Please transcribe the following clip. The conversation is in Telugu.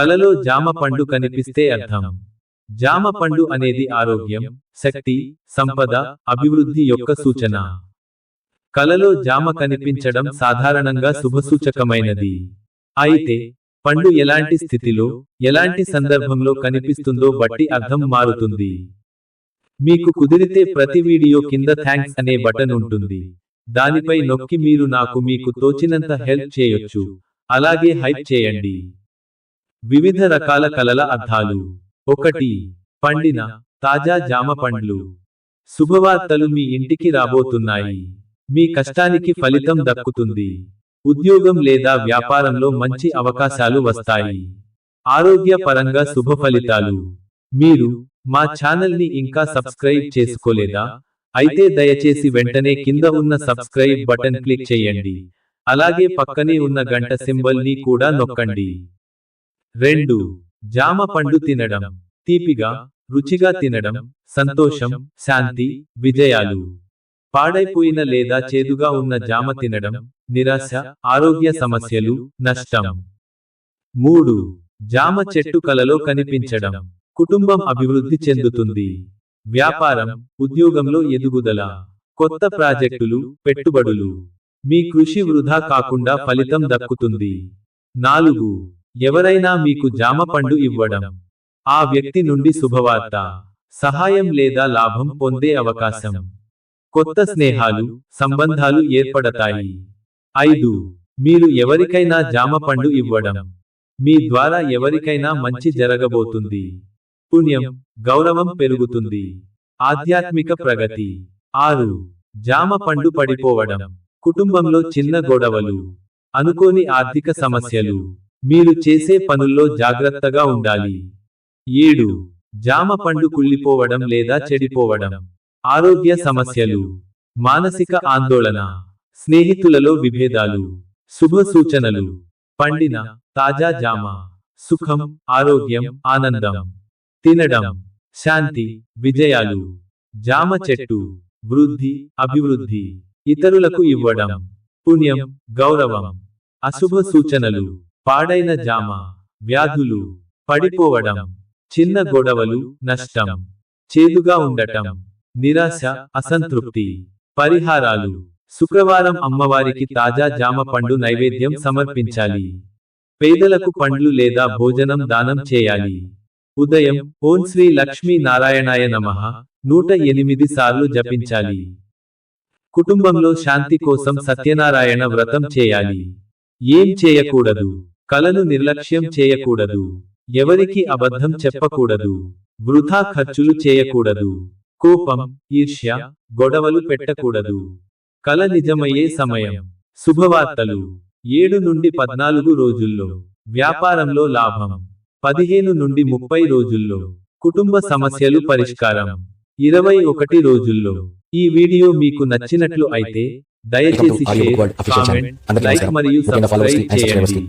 కలలో జామ పండు కనిపిస్తే అర్థం. జామ పండు అనేది ఆరోగ్యం శక్తి సంపద అభివృద్ధి యొక్క సూచన. కలలో జామ కనిపించడం సాధారణంగా శుభసూచకమైనది. అయితే పండు ఎలాంటి స్థితిలో ఎలాంటి సందర్భంలో కనిపిస్తుందో బట్టి అర్థం మారుతుంది. మీకు కుదిరితే ప్రతి వీడియో కింద థ్యాంక్స్ అనే బటన్ ఉంటుంది. దానిపై నొక్కి మీరు నాకు మీకు తోచినంత హెల్ప్ చేయొచ్చు. అలాగే హైప్ చేయండి. వివిధ రకాల కలల అర్థాలు ఒకటి పండిన తాజా జామ పండ్లు. శుభవార్తలు మీ ఇంటికి రాబోతున్నాయి. మీ కష్టానికి ఫలితం దక్కుతుంది. ఉద్యోగం లేదా వ్యాపారంలో మంచి అవకాశాలు వస్తాయి. ఆరోగ్య పరంగా శుభ ఫలితాలు. మీరు మా ఛానల్ని ఇంకా సబ్స్క్రైబ్ చేసుకోలేదా? అయితే దయచేసి వెంటనే కింద ఉన్న సబ్స్క్రైబ్ బటన్ క్లిక్ చేయండి. అలాగే పక్కనే ఉన్న గంట సింబల్ని కూడా నొక్కండి. రెండు జామ పండు తినడం. తీపిగా రుచిగా తినడం. సంతోషం శాంతి విజయాలు. పాడైపోయిన లేదా చేదుగా ఉన్న జామ తినడం. నిరాశ ఆరోగ్య సమస్యలు నష్టం. మూడు జామ చెట్టు కలలో కనిపించడం. కుటుంబం అభివృద్ధి చెందుతుంది. వ్యాపారం ఉద్యోగంలో ఎదుగుదల. కొత్త ప్రాజెక్టులు పెట్టుబడులు. మీ కృషి వృధా కాకుండా ఫలితం దక్కుతుంది. నాలుగు ఎవరైనా మీకు జామ పండు ఇవ్వడం ఆ వ్యక్తి నుండి శుభవార్త సహాయం లేదా లాభం పొందే అవకాశం. కొత్త స్నేహాలు సంబంధాలు ఏర్పడతాయి. ఐదు మీరు ఎవరికైనా జామ పండు ఇవ్వడం మీ ద్వారా ఎవరికైనా మంచి జరగబోతుంది. పుణ్యం గౌరవం పెరుగుతుంది. ఆధ్యాత్మిక ప్రగతి. ఆరు జామ పండు పడిపోవడం కుటుంబంలో చిన్న గొడవలు అనుకోని ఆర్థిక సమస్యలు. మీరు చేసే పనుల్లో జాగ్రత్తగా ఉండాలి. ఏడు. జామ పండు కుళ్ళిపోవడం లేదా చెడిపోవడం. ఆరోగ్య సమస్యలు. మానసిక ఆందోళన. స్నేహితులలో విభేదాలు. శుభ సూచనలు. పండిన తాజా జామ. సుఖం ఆరోగ్యం ఆనందం. తినడం. శాంతి విజయాలు. జామ చెట్టు. వృద్ధి అభివృద్ధి. ఇతరులకు ఇవ్వడం. పుణ్యం గౌరవం. అశుభ సూచనలు. పాడైన జామ వ్యాధులు పడిపోవడం చిన్న గొడవలు నష్టం చేదుగా ఉండటం నిరాశ అసంతృప్తి పరిహారాలు. శుక్రవారం అమ్మవారికి తాజా జామ పండు నైవేద్యం సమర్పించాలి. పేదలకు పండ్లు లేదా భోజనం దానం చేయాలి. ఉదయం ఓం శ్రీ లక్ష్మీ నారాయణాయ నమః. నూట ఎనిమిది సార్లు జపించాలి. కుటుంబంలో శాంతి కోసం సత్యనారాయణ వ్రతం చేయాలి. ఏం చేయకూడదు? కలను నిర్లక్ష్యం చేయకూడదు. ఎవరికి అబద్ధం చెప్పకూడదు. వృథా ఖర్చులు చేయకూడదు. కోపం ఈర్ష్య గొడవలు పెట్టకూడదు. కల నిజమయ్యే సమయం. శుభవార్తలు. ఏడు నుండి పద్నాలుగు రోజుల్లో. వ్యాపారంలో లాభం. పదిహేను నుండి ముప్పై రోజుల్లో. కుటుంబ సమస్యలు పరిష్కారం. ఇరవై ఒకటి రోజుల్లో. ఈ వీడియో మీకు నచ్చినట్లు అయితే దయచేసి షేర్ కామెంట్ లైక్ మరియు సబ్స్క్రైబ్ చేయండి.